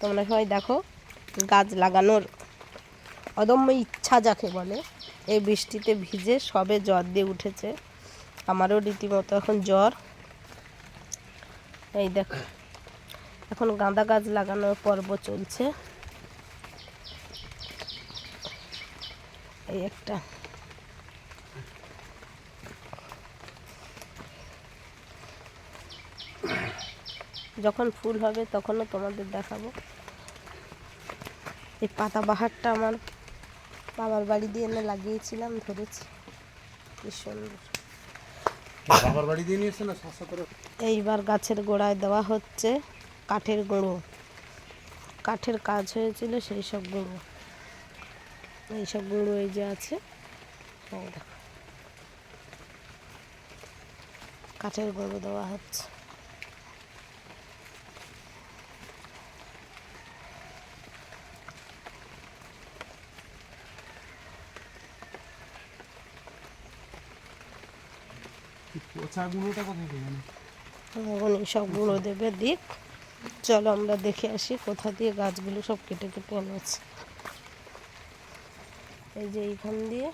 তোমরা সবাই দেখো, গাছ লাগানোর অদম্য ইচ্ছা যাকে বলে, এই বৃষ্টিতে ভিজে সবে জ্বর দিয়ে উঠেছে। আমারও রীতিমতো এখন জ্বর। এই দেখো, এখন গাঁদা গাছ লাগানোর পর্ব চলছে। এই একটা যখন ফুল হবে তখনও তোমাদের দেখাবো। এই পাতা বাহারটা আমার বাবার বাড়ি দিয়ে এনে লাগিয়েছিলাম ধরেছি। কি সুন্দর। বাবার বাড়ি দিয়ে নিয়েছে না করে? এইবার গাছের গোড়ায় দেওয়া হচ্ছে কাঠের গুঁড়ো। কাঠের কাজ হয়েছিল সেই সব গুঁড়ো। এই সব গুঁড়ো এই যে আছে কাঠের গুঁড়ো দেওয়া হচ্ছে। পচা গুঁড়ো দেবে, দিক। চলো আমরা দেখে আসি কোথা দিয়ে গাছগুলো সব কেটে কেটে এনেছে। এই যে এইখান দিয়ে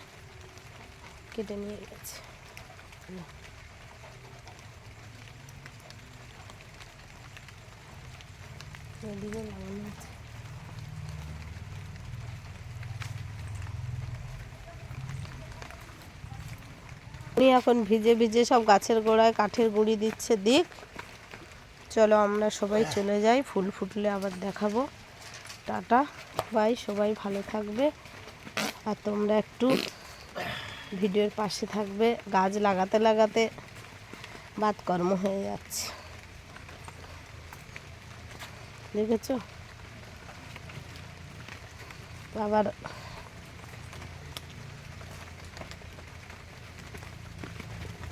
কেটে নিয়ে গেছে। এদিকে লাগানো আছে। উনি এখন ভিজে ভিজে সব গাছের গোড়ায় কাঠের গুঁড়ি দিচ্ছে, দিক। চলো আমরা সবাই চলে যাই, ফুল ফুটলে আবার দেখাবো। টাটা, বাই, সবাই ভালো থাকবে। আর তোমরা একটু ভিডিওর পাশে থাকবে, গাছ লাগাতে লাগাতে বাতকর্ম হয়ে যাচ্ছে। দেখেছ? আবার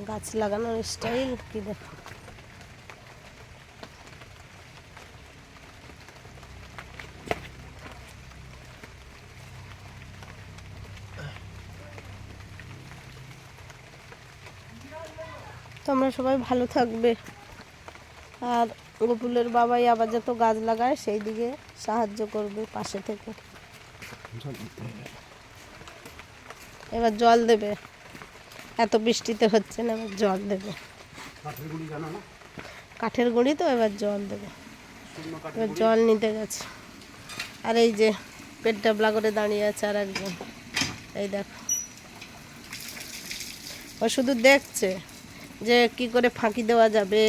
গাছ লাগানোর স্টাইল কি দেখো? তোমরা সবাই ভালো থাকবে। আর গোপুলের বাবাই আবার যত গাছ লাগায়, সেই দিকে সাহায্য করবে পাশে থেকে। এবার জল দেবে। এত বৃষ্টিতে হচ্ছে না এবার জল দেবে। কাঠের গুঁড়ি তো এবার জল দেবে। এবার জল নিতে গেছে। আর এই যে পেট ডাবলা করে দাঁড়িয়ে আছে আর একজন। এই দেখো। ও শুধু দেখছে যে কি করে ফাঁকি দেওয়া যাবে।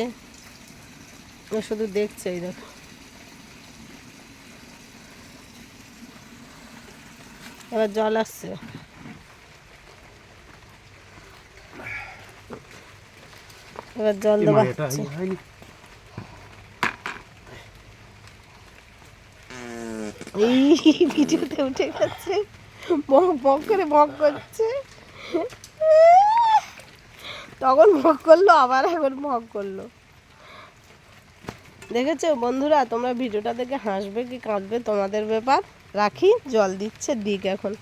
ও শুধু দেখছে এই দেখো। এবার জল আসছে। এবার জল এই ভিডিওতে উঠে গেছে। বক বক করে বক করছে। তখন বক করল আবার এখন বক করল। দেখেছ বন্ধুরা তোমরা ভিডিওটা দেখে হাসবে কি কাঁদবে? তোমাদের ব্যাপার। রাখি জল দিচ্ছে দিক এখন।